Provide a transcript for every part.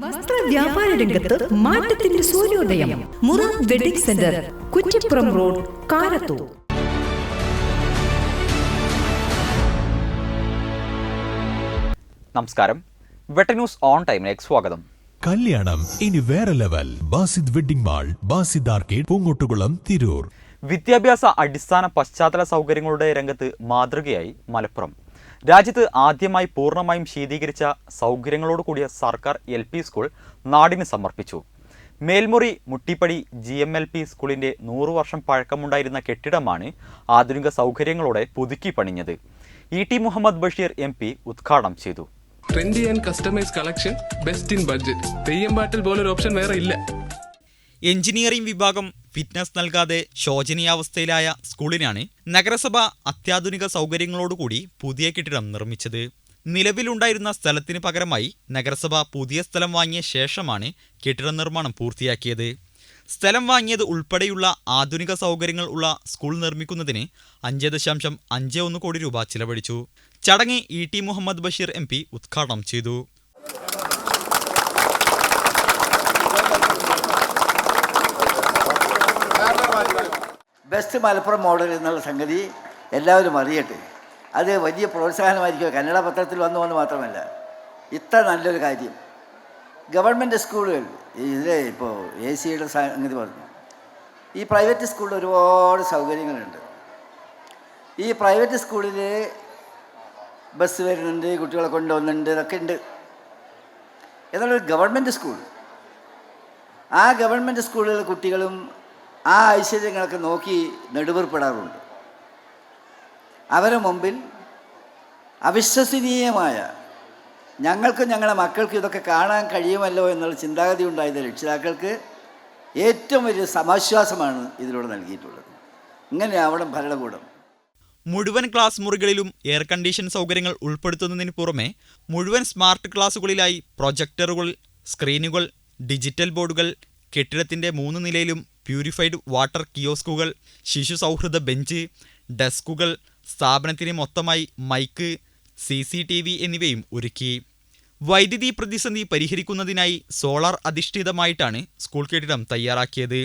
വസ്ത്ര വ്യാപാര രംഗത്ത് മാറ്റത്തിന്റെ സൂര്യോദയം. മുറ wedding centre Kuttippuram road Karathur. നമസ്കാരം. വെട്ട ന്യൂസ് ഓൺ ടൈമിലേക്ക് സ്വാഗതം. കല്യാണം ഇനി വേറെ level. Basid wedding mall Basid arcade Poongottukulam Tirur. വിദ്യാഭ്യാസ അടിസ്ഥാന പശ്ചാത്തല സൗകര്യങ്ങളുടെ രംഗത്ത് മാതൃകയായി മലപ്പുറം. രാജ്യത്ത് ആദ്യമായി പൂർണമായും ശീതീകരിച്ച സൗകര്യങ്ങളോട് കൂടിയ സർക്കാർ എൽ പി സ്കൂൾ നാടിന് സമർപ്പിച്ചു. Melmuri Muttippadi G M L P സ്കൂളിന്റെ നൂറു വർഷം പഴക്കമുണ്ടായിരുന്ന കെട്ടിടമാണ് ആധുനിക സൗകര്യങ്ങളോടെ പുതുക്കി പണിഞ്ഞത്. E T Muhammad Basheer M P ഉദ്ഘാടനം ചെയ്തു. Trendy and customise collection best in budget Theyyam പാട്ടിൽ പോലൊരു ഓപ്ഷൻ വേറെ ഇല്ല. എഞ്ചിനീയറിംഗ് വിഭാഗം ഫിറ്റ്നസ് നൽകാതെ ശോചനീയാവസ്ഥയിലായ സ്കൂളിനാണ് നഗരസഭ അത്യാധുനിക സൗകര്യങ്ങളോടുകൂടി പുതിയ കെട്ടിടം നിർമ്മിച്ചത്. നിലവിലുണ്ടായിരുന്ന സ്ഥലത്തിന് പകരമായി നഗരസഭ പുതിയ സ്ഥലം വാങ്ങിയ ശേഷമാണ് കെട്ടിട നിർമ്മാണം പൂർത്തിയാക്കിയത്. സ്ഥലം വാങ്ങിയത് ഉൾപ്പെടെയുള്ള ആധുനിക സൗകര്യങ്ങൾ ഉള്ള സ്കൂൾ നിർമ്മിക്കുന്നതിന് അഞ്ച് ദശാംശം അഞ്ച് ഒന്ന് കോടി രൂപ ചിലവഴിച്ചു. ചടങ്ങ് E T Muhammad Basheer M P ഉദ്ഘാടനം ചെയ്തു. ബെസ്റ്റ് മലപ്പുറം മോഡൽ എന്നുള്ള സംഗതി എല്ലാവരും അറിയട്ടെ. അത് വലിയ പ്രോത്സാഹനമായിരിക്കും. കന്നഡ പത്രത്തിൽ വന്നു വന്ന് മാത്രമല്ല. ഇത്ര നല്ലൊരു കാര്യം. ഗവൺമെന്റ് സ്കൂളുകൾ ഇതിലെ ഇപ്പോൾ എ സിയുടെ സംഗതി പറഞ്ഞു. ഈ പ്രൈവറ്റ് സ്കൂളിൽ ഒരുപാട് സൗകര്യങ്ങളുണ്ട്. ഈ പ്രൈവറ്റ് സ്കൂളിൽ ബസ് വരുന്നുണ്ട് കുട്ടികളെ കൊണ്ടുവന്നുണ്ട് ഇതൊക്കെ ഉണ്ട്. എന്നാൽ ഒരു ഗവൺമെന്റ് സ്കൂൾ ആ ഗവൺമെന്റ് സ്കൂളിലെ കുട്ടികളും ആ ഐശ്വര്യങ്ങളൊക്കെ നോക്കി നെടുവേർപ്പെടാറുണ്ട്. അവരുടെ മുമ്പിൽ അവിശ്വസനീയമായ ഞങ്ങൾക്ക് ഞങ്ങളുടെ മക്കൾക്ക് ഇതൊക്കെ കാണാൻ കഴിയുമല്ലോ എന്നുള്ള ചിന്താഗതി ഉണ്ടായത് രക്ഷിതാക്കൾക്ക് ഏറ്റവും വലിയ സമാശ്വാസമാണ് ഇതിലൂടെ നൽകിയിട്ടുള്ളത്. ഇങ്ങനെയാവണം ഭരണകൂടം. മുഴുവൻ ക്ലാസ് മുറികളിലും എയർ കണ്ടീഷൻ സൗകര്യങ്ങൾ ഉൾപ്പെടുത്തുന്നതിന് പുറമെ മുഴുവൻ സ്മാർട്ട് ക്ലാസുകളിലായി പ്രൊജക്ടറുകൾ സ്ക്രീനുകൾ ഡിജിറ്റൽ ബോർഡുകൾ കെട്ടിടത്തിന്റെ മൂന്ന് നിലയിലും പ്യൂരിഫൈഡ് വാട്ടർ കിയോസ്കുകൾ ശിശു സൗഹൃദ ബെഞ്ച് ഡെസ്കുകൾ സ്ഥാപനത്തിന് മൊത്തമായി mike C C T V എന്നിവയും ഒരുക്കി. വൈദ്യുതി പ്രതിസന്ധി പരിഹരിക്കുന്നതിനായി സോളാർ അധിഷ്ഠിതമായിട്ടാണ് സ്കൂൾ കെട്ടിടം തയ്യാറാക്കിയത്.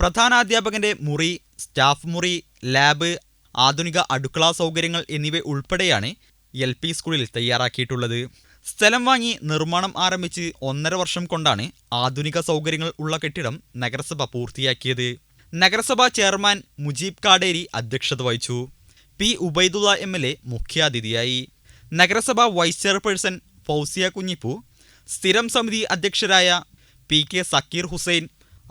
പ്രധാനാധ്യാപകന്റെ മുറി സ്റ്റാഫ് മുറി ലാബ് ആധുനിക അടുക്കള സൗകര്യങ്ങൾ എന്നിവ ഉൾപ്പെടെയാണ് എൽ സ്കൂളിൽ തയ്യാറാക്കിയിട്ടുള്ളത്. സ്ഥലം വാങ്ങി നിർമ്മാണം ആരംഭിച്ച് ഒന്നര വർഷം കൊണ്ടാണ് ആധുനിക സൗകര്യങ്ങൾ ഉള്ള കെട്ടിടം നഗരസഭ പൂർത്തിയാക്കിയത്. നഗരസഭാ ചെയർമാൻ മുജീബ് കാടേരി അധ്യക്ഷത വഹിച്ചു. P Ubaidulla M L A മുഖ്യാതിഥിയായി. നഗരസഭ വൈസ് ചെയർപേഴ്സൺ ഫൗസിയ കുഞ്ഞിപ്പു സ്ഥിരം സമിതി അധ്യക്ഷരായ P K Zakir Hussain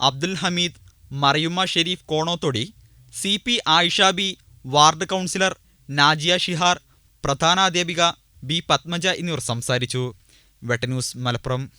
Abdul Hameed Mariyumma Sharif Konothodi C P Ayishabi ward councillor Najiya Shihar പ്രധാനാധ്യാപിക B Padmaja എന്നിവർ സംസാരിച്ചു. വെട്ടന്യൂസ് മലപ്പുറം.